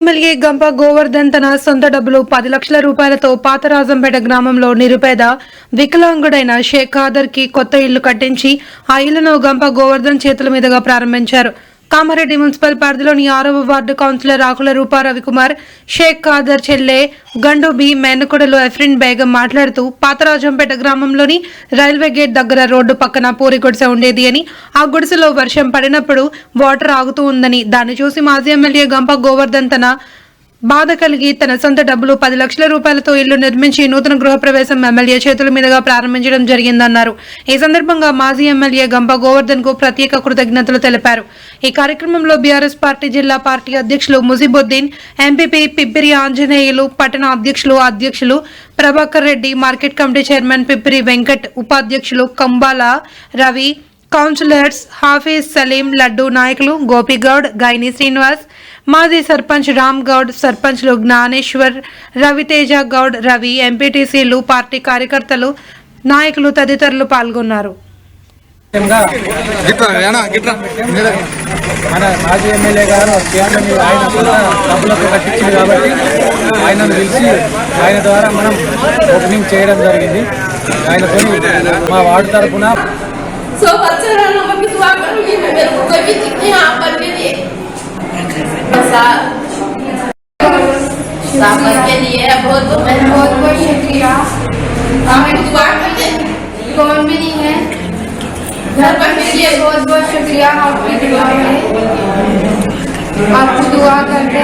MLA గంప గోవర్ధన్ తన సొంత డబ్బులు పది లక్షల రూపాయలతో పాతరాజంపేట గ్రామంలో నిరుపేద వికలాంగుడైన షేక్ ఖాదర్కి కొత్త ఇల్లు కట్టించి ఆ ఇల్లును గంప గోవర్ధన్ చేతుల మీదుగా ప్రారంభించారు. కామారెడ్డి మున్సిపల్ పరిధిలోని ఆరవ వార్డు కౌన్సిలర్ ఆకుల రూపా రవికుమార్ షేక్ ఖాదర్ చెల్లె గండు బి మేనకొడలు ఎఫ్రిన్ బేగం మాట్లాడుతూ పాతరాజంపేట గ్రామంలోని రైల్వే గేట్ దగ్గర రోడ్డు పక్కన పూరి గుడిసె ఉండేది అని. ఆ గుడిసెలో వర్షం పడినప్పుడు వాటర్ ఆగుతూ ఉందని దాన్ని చూసి మాజీ ఎమ్మెల్యే గంప గోవర్ధన్ తన బాధ కలిగి తన సొంత డబ్బులు పది లక్షల రూపాయలతో ఇల్లు నిర్మించి నూతన గృహప్రవేశం ఎమ్మెల్యే చేతుల మీదుగా ప్రారంభించడం జరిగిందన్నారు. ఈ సందర్భంగా మాజీ ఎమ్మెల్యే గంప గోవర్ధన్కు ప్రత్యేక కృతజ్ఞతలు తెలిపారు. ఈ కార్యక్రమంలో బీఆర్ఎస్ పార్టీ జిల్లా పార్టీ అధ్యక్షులు ముజిబుద్దీన్ ఎంపీపీ పిప్పిరి ఆంజనేయులు పట్టణ అధ్యక్షులు అధ్యక్షులు Prabhakar Reddy market committee chairman Pippiri Venkat ఉపాధ్యక్షులు కంబాల రవి కౌన్సిలర్స్ హాఫీజ్ సలీం లడ్డు నాయకులు గోపిగౌడ్ గైని శ్రీనివాస్ మాజీ సర్పంచ్ రామ్ గౌడ్ సర్పంచ్లు జ్ఞానేశ్వర్ రవితేజ గౌడ్ రవి ఎంపీటీసీలు పార్టీ కార్యకర్తలు నాయకులు తదితరులు పాల్గొన్నారు. ముఖ్యంగా గిట్రా ఏనా గిట్రా? మీరే. మన మాజీ ఎమ్మెల్యే గారు కేంద్రం ఆయన సొంత డబ్బులతో కట్టించింది కాబట్టి ఆయనను పిలిచి ఆయన ద్వారా మనం ఓపెనింగ్ చేయడం జరిగింది. ఆయనతో మా వార్డు తరఫున को लिए बहुत बहुत बहुत बहुत शुक्रिया दुआ करते कौन भी नहीं है घर पर के लिए बहुत बहुत शुक्रिया आपकी दुआ में आपको दुआ करते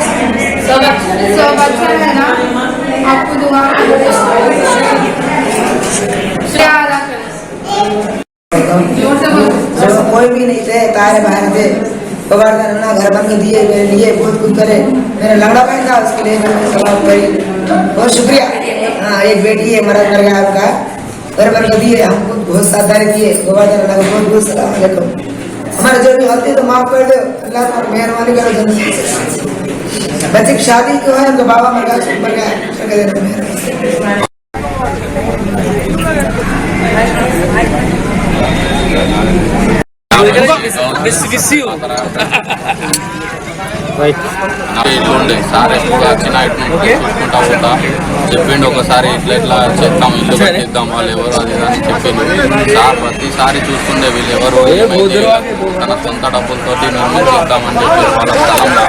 सब सब अच्छा है ना आपको दुआ कोई भी नहीं थे तारे बाहर थे गोवर्धन अन्ना घर बन के दिए मेरे लिए, बहुत कुछ करे। मेरा लंगड़ा बहन था उसके लिए मैंने सवाल करी बहुत शुक्रिया। हाँ एक बेटी है मरद कर गया आपका। घर के दिए, हमको बहुत साधारी गोवर्धन अन्ना बहुत बहुत सलाम अलैकुम। हमारे जो भी होती तो माफ़ कर दो। अल्लाह तुम्हारी मेहरबानी करो बच्चे की शादी क्यों है? तो बाबा मर गया मर गया చెప్పిండు ఒకసారి ఇట్లా ఇట్లా చెప్తాం ఇల్లు కట్టిద్దాం వాళ్ళు ఎవరు అది అని చెప్పిండు. సార్ ప్రతిసారి చూస్తుండే వీళ్ళు ఎవరు తన సొంత డబ్బులతో మేము చేద్దామని చెప్పి వాళ్ళ స్థలంలో.